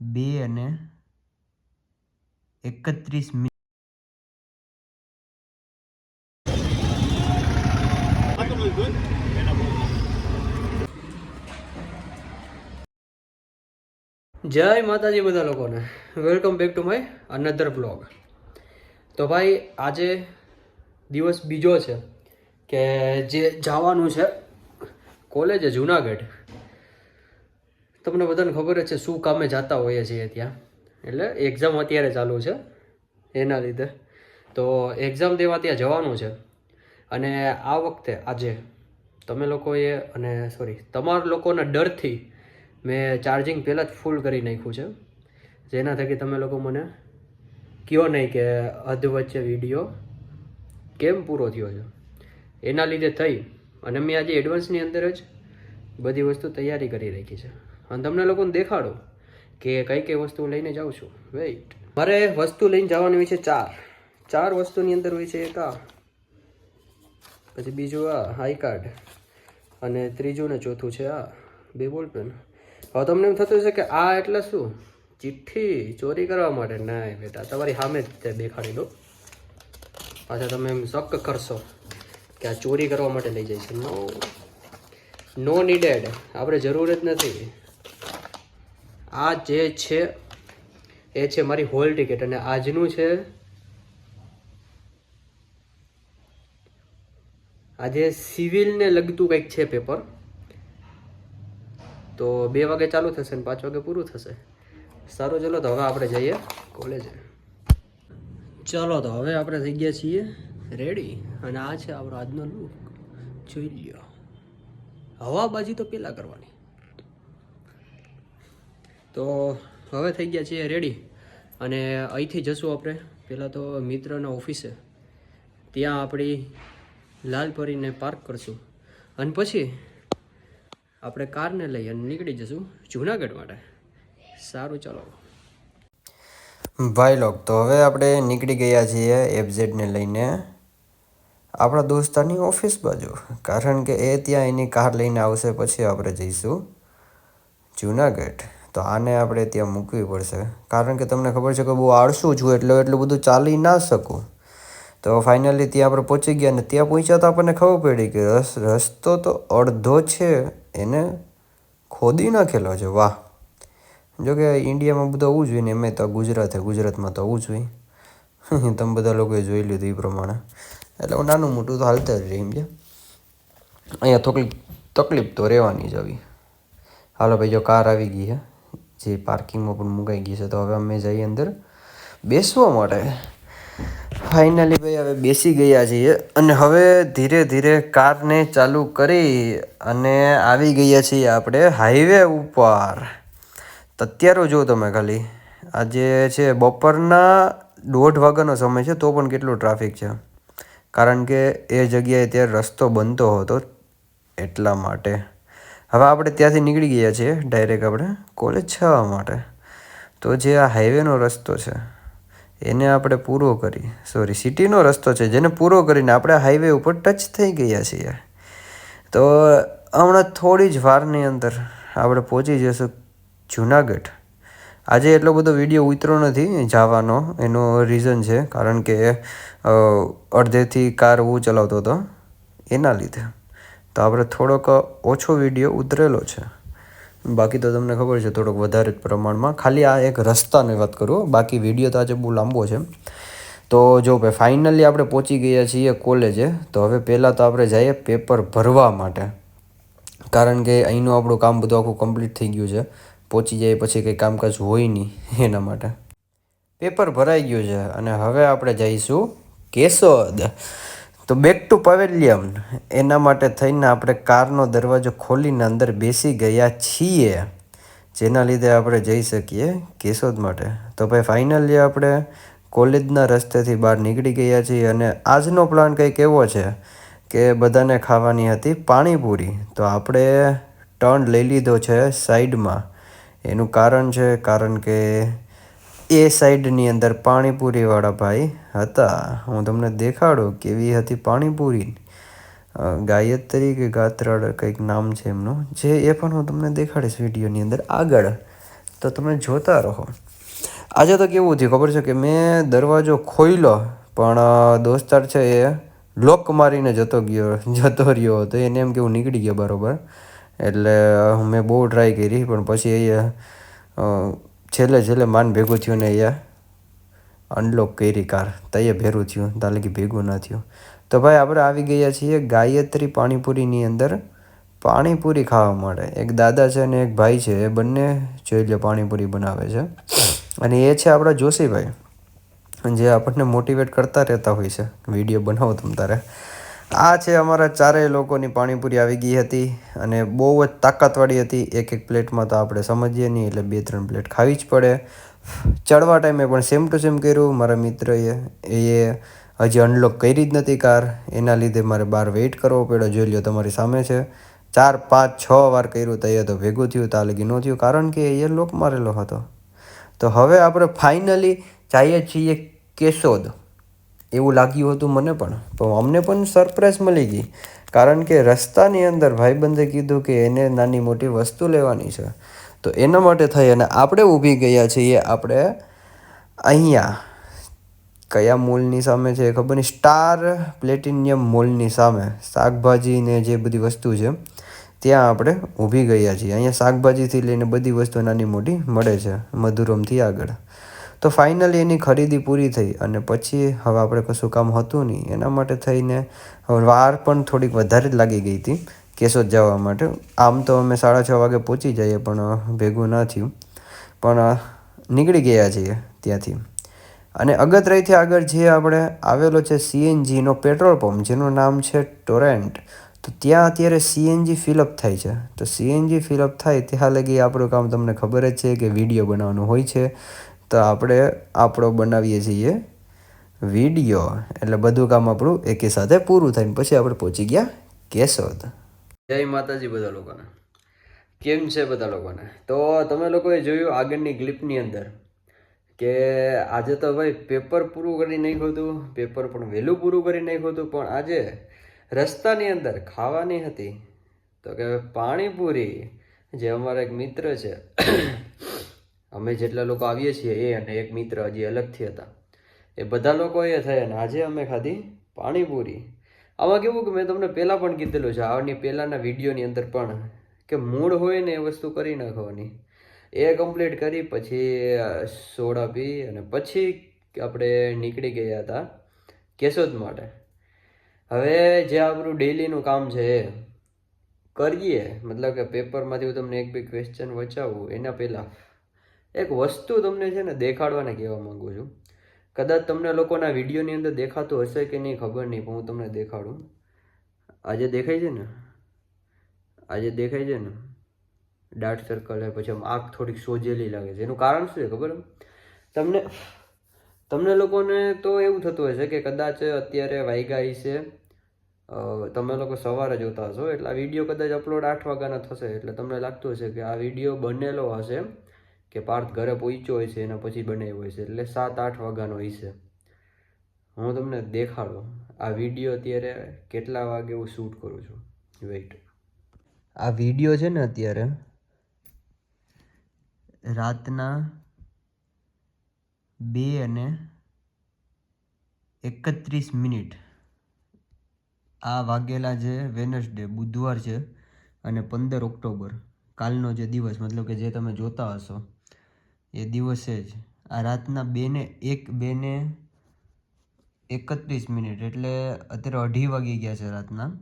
બે અને એકત્રીસ મિનિટ જય માતાજી બધા લોકોને. Welcome back to my another blog તો ભાઈ, આજે દિવસ બીજો છે કે જે જવાનું છે કોલેજે જુનાગઢ. તમને બધાને ખબર છે શું કામે જતા હોઈએ છીએ ત્યાં. એટલે એક્ઝામ અત્યારે ચાલુ છે, એના લીધે. તો એક્ઝામ દેવા ત્યાં જવાનું છે. અને આ વખતે આજે તમે લોકોએ અને સોરી તમારા લોકોના ડરથી મેં ચાર્જિંગ પહેલાં જ ફૂલ કરી નાખ્યું છે. જેના થકી તમે લોકો મને કહો નહીં કે અધ વચ્ચે વીડિયો કેમ પૂરો થયો છે. એના લીધે થઈ. અને મેં આજે એડવાન્સની અંદર જ બધી વસ્તુ તૈયારી કરી રાખી છે. અને તમને લોકોને દેખાડો કે કઈ કઈ વસ્તુ લઈને જાઉં છું. વેઇટ મારે વસ્તુ લઈને જવાની હોય છે ચાર. ચાર વસ્તુની અંદર હોય છે એક આ, પછી બીજું આ હાઈ કાર્ડ અને ત્રીજું ને ચોથું છે આ, બે બોલ પેન હવે તમને એમ થતું હશે કે આ એટલે શું? ચિઠ્ઠી ચોરી કરવા માટે? ના બેટા, તમારી સામે જ તે દેખાડી દો. પાછા તમે એમ શક કરશો કે આ ચોરી કરવા માટે લઈ જાય છે. નો નો નીડેડ આપણે જરૂર જ નથી. આ જે છે, એ છે મારી હોલ ટિકિટ અને આજનું છે, આજે સિવિલને લગતું કંઈક છે પેપર તો બે વાગે ચાલુ થશે ને પાંચ વાગે પૂરું થશે. સારું, ચલો તો હવે આપણે જઈએ કોલેજે ચલો તો હવે આપણે થઈ ગયા છીએ રેડી અને આ છે આપણો આજનો લુક જોઈ લ્યો. હવાબાજી તો પેલા કરવાની. તો હવે થઈ ગયા છીએ રેડી અને અહીંથી જશું આપણે. પહેલાં તો મિત્રના ઓફિસે ત્યાં આપણી લાલપરીને પાર્ક કરશું. અને પછી આપણે કારને લઈ અને નીકળી જશું જુનાગઢ માટે. સારું, ચાલો. ભાઈ લોક તો હવે આપણે નીકળી ગયા છીએ એફઝેડને લઈને આપણા દોસ્તારની ઓફિસ બાજુ. કારણ કે એ ત્યાં એની કાર લઈને આવશે, પછી આપણે જઈશું જુનાગઢ. તો આને આપણે ત્યાં મૂકવી પડશે. કારણ કે તમને ખબર છે કે બહુ આળસું છું એટલે એટલું બધું ચાલી ના શકું. તો ફાઇનલી ત્યાં આપણે પહોંચી ગયા ને ત્યાં પહોંચ્યા તો આપણને ખબર પડી કે રસ, રસ્તો તો અડધો છે, એને ખોદી નાખેલો છે. વાહ! જોકે ઇન્ડિયામાં બધું આવવું જોઈએ ને એમ તો ગુજરાત, ગુજરાતમાં તો આવવું જોઈએ તમે બધા લોકોએ જોઈ લીધું એ પ્રમાણે. એટલે હું નાનું મોટું તો હાલતા જ રહી સમજ્યા અહીંયા થોડી તકલીફ તો રહેવાની જ આવી. હાલો ભાઈ, જો કાર આવી ગઈ છે જે પાર્કિંગમાં પણ મુકાઈ ગઈ છે. તો હવે અમે જઈએ અંદર બેસવા માટે. ફાઇનલી ભાઈ, હવે બેસી ગયા છીએ અને હવે ધીરે ધીરે કારને ચાલુ કરી અને આવી ગયા છીએ આપણે હાઈવે ઉપર. અત્યારે જો તમે ખાલી આજે છે બપોરના દોઢ વાગ્યાનો સમય છે, તો પણ કેટલો ટ્રાફિક છે. કારણ કે એ જગ્યાએ ત્યારે રસ્તો બનતો હતો એટલા માટે. હવે આપણે ત્યાંથી નીકળી ગયા છીએ ડાયરેક્ટ આપણે કોલેજ જવા માટે. તો જે આ હાઈવેનો રસ્તો છે, એને આપણે પૂરો કરી સોરી સિટીનો રસ્તો છે, જેને પૂરો કરીને આપણે હાઈવે ઉપર ટચ થઈ ગયા છીએ. તો હમણાં થોડી જ વારની અંદર આપણે પહોંચી જઈશું જુનાગઢ. આજે એટલો બધો વીડિયો ઉતરો નથી જવાનો, એનો રીઝન છે, કારણ કે અડધેથી કાર હું ચલાવતો હતો, એના લીધે. તો આપણે થોડોક ઓછો વીડિયો ઉતરેલો છે. બાકી તો તમને ખબર છે થોડોક વધારે પ્રમાણમાં. ખાલી આ એક રસ્તાની વાત કરું બાકી વીડિયો તો આજે બહુ લાંબો છે તો જો ભાઈ ફાઇનલી આપણે પહોંચી ગયા છીએ કોલેજે તો હવે પહેલાં તો આપણે જઈએ પેપર ભરવા માટે. કારણ કે અહીંનું આપણું કામ બધું આખું કમ્પ્લીટ થઈ ગયું છે. પહોંચી જાય પછી કંઈ કામકાજ હોય નહીં એના માટે. પેપર ભરાઈ ગયું છે અને હવે આપણે જઈશું કેશોદ. તો બેક ટુ પવેલિયમ એના માટે થઈને આપણે કારનો દરવાજો ખોલીને અંદર બેસી ગયા છીએ. જેના લીધે આપણે જઈ શકીએ કેશોદ માટે. તો ભાઈ ફાઇનલી આપણે કોલેજના રસ્તેથી બહાર નીકળી ગયા છીએ અને આજનો પ્લાન કંઈક એવો છે કે બધાને ખાવાની હતી પાણીપુરી. તો આપણે ટર્ન લઈ લીધો છે સાઈડમાં એનું કારણ છે કારણ કે એ સાઈડની અંદર પાણીપુરીવાળા ભાઈ હતા. હું તમને દેખાડું કેવી હતી પાણીપુરી. અ, ગાયત્રી કે ગાત્રાળ કંઈક નામ છે એમનું. જે એ પણ હું તમને દેખાડીશ વિડીયોની અંદર આગળ. તો તમે જોતા રહો. આજે તો કેવું થયું ખબર છે કે મેં દરવાજો ખોલ્યો પણ દોસ્તાર છે એ લોક મારીને જતો ગયો જતો રહ્યો હતો. એને એમ કે હું નીકળી ગયો બરાબર. એટલે મેં બહુ ટ્રાય કરી પણ પછી એ છેલ્લે છેલ્લે માન ભેગું થયું ને એ અનલોક કરી કાર. તઈએ ભેરું થયું તાલે કે ભેગું ના થયું. તો ભાઈ આપણે આવી ગયા છીએ ગાયત્રી પાણીપુરીની અંદર. પાણીપુરી ખાવા માટે. એક દાદા છે અને એક ભાઈ છે, એ બંને જોઈ લો પાણીપુરી બનાવે છે. અને એ છે આપણા જોશીભાઈ જે આપણને મોટિવેટ કરતા રહેતા હોય છે. વીડિયો બનાવો તમ તારે. આ છે અમારા ચારેય લોકોની પાણીપુરી આવી ગઈ હતી અને બહુ જ તાકાતવાળી હતી. એક એક પ્લેટમાં તો આપણે સમજીએ નહીં, એટલે બે ત્રણ પ્લેટ ખાવી જ પડે. ચડવા ટાઈમે પણ સેમ ટુ સેમ કર્યું. મારા મિત્રએ એ હજી અનલોક કરી જ નથી કાર. એના લીધે મારે બહાર વેઇટ કરવો પડ્યો. જોઈ લ્યો, તમારી સામે છે. ચાર, પાંચ, છ વાર કર્યું. તો એ તો ભેગું થયું, તા લગી ન થયું. કારણ કે એ લોક મારેલો હતો. તો હવે આપણે ફાઇનલી જઈએ છીએ કેશોદ. એવું લાગ્યું હતું મને પણ. તો અમને પણ સરપ્રાઈઝ મળી ગઈ. કારણ કે રસ્તાની અંદર ભાઈબંધે કીધું કે એને નાની મોટી વસ્તુ લેવાની છે. તો એના માટે થઈ અને આપણે ઊભી ગયા છીએ આપણે અહીંયા. કયા મોલની સામે છે ખબર નહીં. સ્ટાર પ્લેટિનિયમ મોલની સામે. શાકભાજીને જે બધી વસ્તુ છે, ત્યાં આપણે ઊભી ગયા છીએ. અહીંયા શાકભાજીથી લઈને બધી વસ્તુ નાની મોટી મળે છે, મધુરમથી આગળ. તો ફાઇનલી એની ખરીદી પૂરી થઈ અને પછી હવે આપણે કશું કામ હતું નહીં. એના માટે થઈને વાર પણ થોડીક વધારે જ લાગી ગઈ હતી કેશોદ જવા માટે. આમ તો અમે સાડા છ વાગે પહોંચી જઈએ પણ ભેગું ન થયું. પણ નીકળી ગયા છીએ ત્યાંથી. અને અગતરાઈથી આગળ જે આપણે આવેલો છે સીએનજીનો પેટ્રોલ પંપ, જેનું નામ છે ટોરેન્ટ, તો ત્યાં અત્યારે સીએનજી ફિલઅપ થાય છે. તો સીએનજી ફિલઅપ થાય ત્યાં લગી આપણું કામ તમને ખબર જ છે કે વીડિયો બનાવવાનું હોય છે. તો આપણે આપણો બનાવીએ છીએ વીડિયો. એટલે બધું કામ આપણું એકી સાથે પૂરું થાય ને પછી આપણે પહોંચી ગયા કેશોદ. જય માતાજી બધા લોકોને. કેમ છે બધા લોકોને? તો તમે લોકોએ જોયું આગળની ક્લિપની અંદર કે આજે તો ભાઈ પેપર પૂરું કરી નાખ્યું હતું, પેપર પણ વહેલું પૂરું કરી નાખ્યું હતું, પણ આજે રસ્તાની અંદર ખાવાની હતી. તો કે પાણીપુરી, જે અમારા એક મિત્ર છે અમે જેટલા લોકો આવીએ છીએ એ અને એક મિત્ર હજી અલગથી હતા. એ બધા લોકો એ થયા અને આજે અમે ખાધી પાણીપુરી. આમાં કેવું કે મેં તમને પહેલાં પણ કીધેલું છે, આની પહેલાંના વિડીયોની અંદર પણ કે મૂળ હોય ને એ વસ્તુ કરી નાખવાની. એ કમ્પ્લીટ કરી પછી સોડા પી અને પછી આપણે નીકળી ગયા હતા કેશોદ માટે. હવે જે આપણું ડેલીનું કામ છે એ કરીએ. મતલબ કે પેપરમાંથી હું તમને એક બે ક્વેશ્ચન વચાવું એના પહેલાં. એક વસ્તુ તમને છે ને દેખાડવાને કહેવા માંગુ છું. કદાચ તમને લોકોના વિડીયોની અંદર દેખાતું હશે કે નહીં, ખબર નહીં, પણ હું તમને દેખાડું. આજે દેખાય છે ને? આજે દેખાય છે ને? ડાર્ક સર્કલ હે, પછી આમ આંખ થોડીક સોજેલી લાગે છે. એનું કારણ શું છે ખબર? તમને તમને લોકોને તો એવું થતું હશે કે કદાચ અત્યારે વાગ્યા છે. તમે લોકો સવારે જોતા હશો, એટલે આ વીડિયો કદાચ અપલોડ આઠ વાગ્યાના થશે, એટલે તમને લાગતું હશે કે આ વીડિયો બનેલો હશે. કે પાર્થ ઘરે પહોંચ્યો હોય છે, એના પછી બનાવ્યો હોય છે, એટલે સાત આઠ વાગ્યાનો હશે હું તમને દેખાડો, આ વીડિયો અત્યારે કેટલા વાગે હું શૂટ કરું છું? વેઇટ આ વીડિયો છે ને અત્યારે, રાતના બે અને એકત્રીસ મિનિટ. આ વાગેલા જે વેનસડે બુધવાર છે અને પંદર ઓક્ટોબર. કાલનો જે દિવસ, મતલબ કે જે તમે જોતા હશો એ દિવસે જ. આ રાતના બેને, એક બેને એકત્રીસ મિનિટ, એટલે અત્યારે અઢી વાગી ગયા છે રાતના.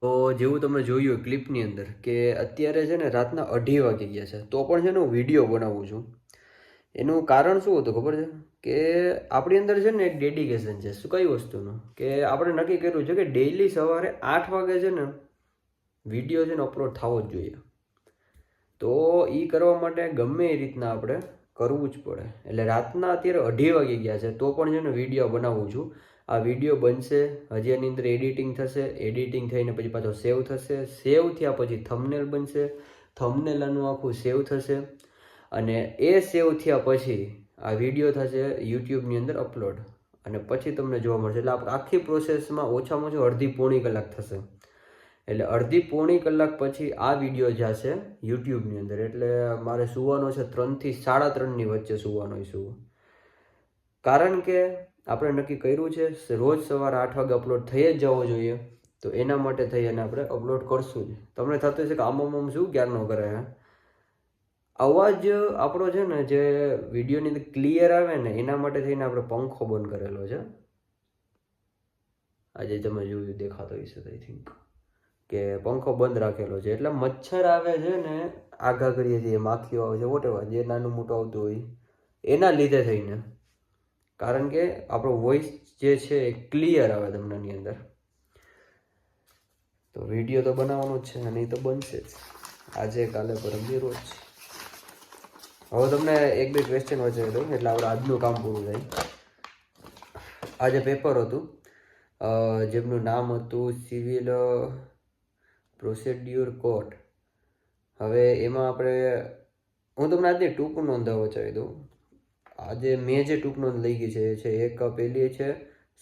તો જેવું તમે જોયું ક્લિપની અંદર કે અત્યારે છે ને રાતના અઢી વાગી ગયા છે, તો પણ છે ને હું વીડિયો બનાવું છું. એનું કારણ શું હતું ખબર છે? કે આપણી અંદર છે ને એક ડેડિકેશન છે. શું કઈ વસ્તુનું? કે આપણે નક્કી કર્યું છે કે ડેઈલી સવારે આઠ વાગે છે ને વીડિયો છે ને અપલોડ થવો જ જોઈએ. તો એ કરવા માટે ગમે એ રીતના આપણે કરવું જ પડે. એટલે રાતના અત્યારે અઢી વાગી ગયા છે, તો પણ છે ને વીડિયો બનાવું છું. આ વીડિયો બનશે, હજી એની અંદર એડિટિંગ થશે, એડિટિંગ થઈને પછી પાછો સેવ થશે. સેવ થયા પછી થમનેલ બનશે થંબનેલ આનું આખું સેવ થશે અને એ સેવ થયા પછી આ વીડિયો થશે યુટ્યુબની અંદર અપલોડ અને પછી તમને જોવા મળશે. એટલે આખી પ્રોસેસમાં ઓછામાં ઓછું અડધી પોણી કલાક થશે. એટલે અડધી પોણી કલાક પછી આ વીડિયો જશે યુટ્યુબની અંદર. એટલે મારે સુવાનો છે ત્રણથી સાડા ત્રણની વચ્ચે સુવાનો છું કારણ કે આપણે નક્કી કર્યું છે રોજ સવારે આઠ વાગે અપલોડ થઈ જ જવો જોઈએ. તો એના માટે થઈ અને આપણે અપલોડ કરશું જ. તમને થતું છે કે આમ આમ શું ક્યારનો કરે હે? અવાજ આપણો છે ને જે વિડીયોની અંદર ક્લિયર આવે ને એના માટે થઈને આપણે પંખો બંધ કરેલો છે. આજે તમે જોયું, દેખાતો હશે આઈ થિંક કે પંખો બંધ રાખેલો છે. એટલે મચ્છર આવે છે ને, આઘા કરીએ છીએ, માખીઓ આવે છે વોટેવર જે નાનું મોટું આવતું હોય, એના લીધે થઈને. કારણ કે આપણો વોઇસ જે છે એ ક્લિયર આવે તમને અંદર. તો વીડિયો તો બનાવવાનો જ છે, અને એ તો બનશે જ. આજે, કાલે પરમજી રોજ. હવે તમને એક બે ક્વેશ્ચન વચ્ચે દઉં એટલે આપણે આજનું કામ પૂરું થાય. આજે પેપર હતું. જેમનું નામ હતું સિવિલ પ્રોસિડ્યુર કોટ હવે એમાં આપણે, હું તમને આજે ટૂંક નોંધાવો વચાવી દઉં. આજે મેં જે ટૂંક નોંધ લઈ ગઈ છે, એ છે, એક પહેલી છે,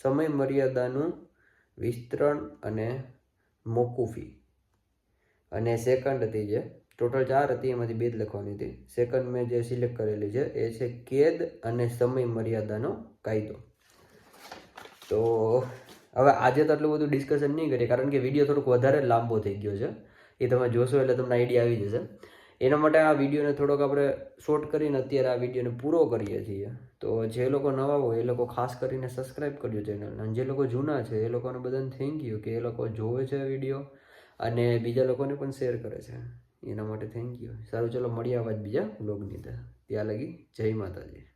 સમય મર્યાદાનું વિસ્તરણ અને મોકૂફી અને સેકન્ડ હતી જે ટોટલ ચાર હતી, એમાંથી બે જ લખવાની હતી. સેકન્ડ મેં જે સિલેક્ટ કરેલી છે, એ છે કેદ અને સમય મર્યાદાનો કાયદો. તો હવે આજે તો આટલું બધું ડિસ્કશન નહીં કરીએ, કારણ કે વીડિયો થોડોક વધારે લાંબો થઈ ગયો છે. એ તમે જોશો એટલે તમને આઈડિયા આવી જશે. એના માટે આ વિડીયોને થોડોક આપણે શોર્ટ કરીને અત્યારે આ વિડીયોને પૂરો કરીએ છીએ. તો જે લોકો નવા હોય, એ લોકો ખાસ કરીને સબસ્ક્રાઈબ કરજો ચેનલ અને જે લોકો જૂના છે, એ લોકોને બધાને થેન્ક યુ કે એ લોકો જોવે છે વીડિયો અને બીજા લોકોને પણ શેર કરે છે. એના માટે થેન્ક યુ સારું, ચલો મળીએ આવા જ બીજા બ્લોગની ત્યાં લગી જય માતાજી.